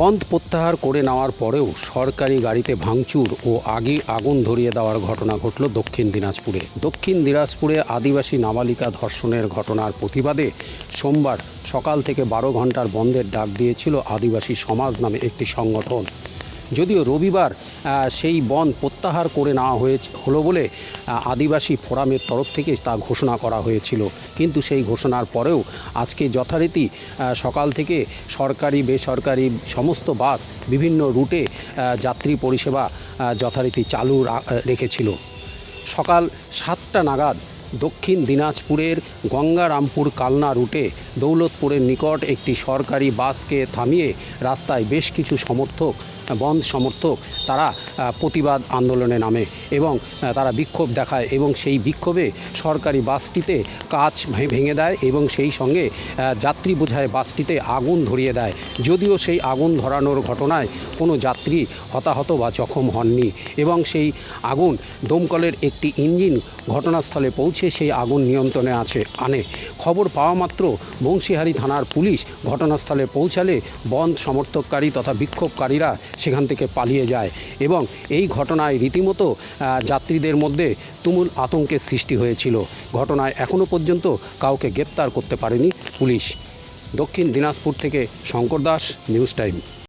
বন্ধ প্রত্যাহার করে নেওয়ার পরেও সরকারি গাড়িতে ভাঙচুর ও আগে আগুন ধরিয়ে দেওয়ার ঘটনা ঘটল দক্ষিণ দিনাজপুরে। দক্ষিণ দিনাজপুরে আদিবাসী নাবালিকা ধর্ষণের ঘটনার প্রতিবাদে সোমবার সকাল থেকে বারো ঘণ্টার বন্ধের ডাক দিয়েছিল আদিবাসী সমাজ নামে একটি সংগঠন। যদিও রবিবার সেই বন প্রত্যাহার করে নেওয়া হয়ে হলো বলে আদিবাসী ফোরামের তরফ থেকে তা ঘোষণা করা হয়েছিল। কিন্তু সেই ঘোষণার পরেও আজকে যথারীতি সকাল থেকে সরকারি, বেসরকারি সমস্ত বাস বিভিন্ন রুটে যাত্রী পরিষেবা যথারীতি চালু রেখেছিল। সকাল সাতটা নাগাদ দক্ষিণ দিনাজপুরের গঙ্গারামপুর কালনা রুটে দৌলতপুরের নিকট একটি সরকারি বাসকে থামিয়ে রাস্তায় বেশ কিছু সমর্থক, বন্ধ সমর্থক তারা প্রতিবাদ আন্দোলনে নামে এবং তারা বিক্ষোভ দেখায় এবং সেই বিক্ষোভে সরকারি বাসটিতে ভে- ভেঙে দেয় এবং সেই সঙ্গে যাত্রী বোঝায় বাসটিতে আগুন ধরিয়ে দেয়। যদিও সেই আগুন ধরানোর ঘটনায় কোনো যাত্রী হতাহত বা জখম হননি এবং সেই আগুন দমকলের একটি ইঞ্জিন ঘটনাস্থলে পৌঁছে সেই আগুন নিয়ন্ত্রণে আছে। আনে, খবর পাওয়া মাত্র বংশীহারি থানার পুলিশ ঘটনাস্থলে পৌঁছালে বন্ধ সমর্থককারী তথা বিক্ষোভকারীরা সেখান থেকে পালিয়ে যায় এবং এই ঘটনায় রীতিমতো যাত্রীদের মধ্যে তুমুল আতঙ্কের সৃষ্টি হয়েছিল। ঘটনায় এখনও পর্যন্ত কাউকে গ্রেপ্তার করতে পারেনি পুলিশ। দক্ষিণ দিনাজপুর থেকে শঙ্কর দাস, নিউজ টাইম।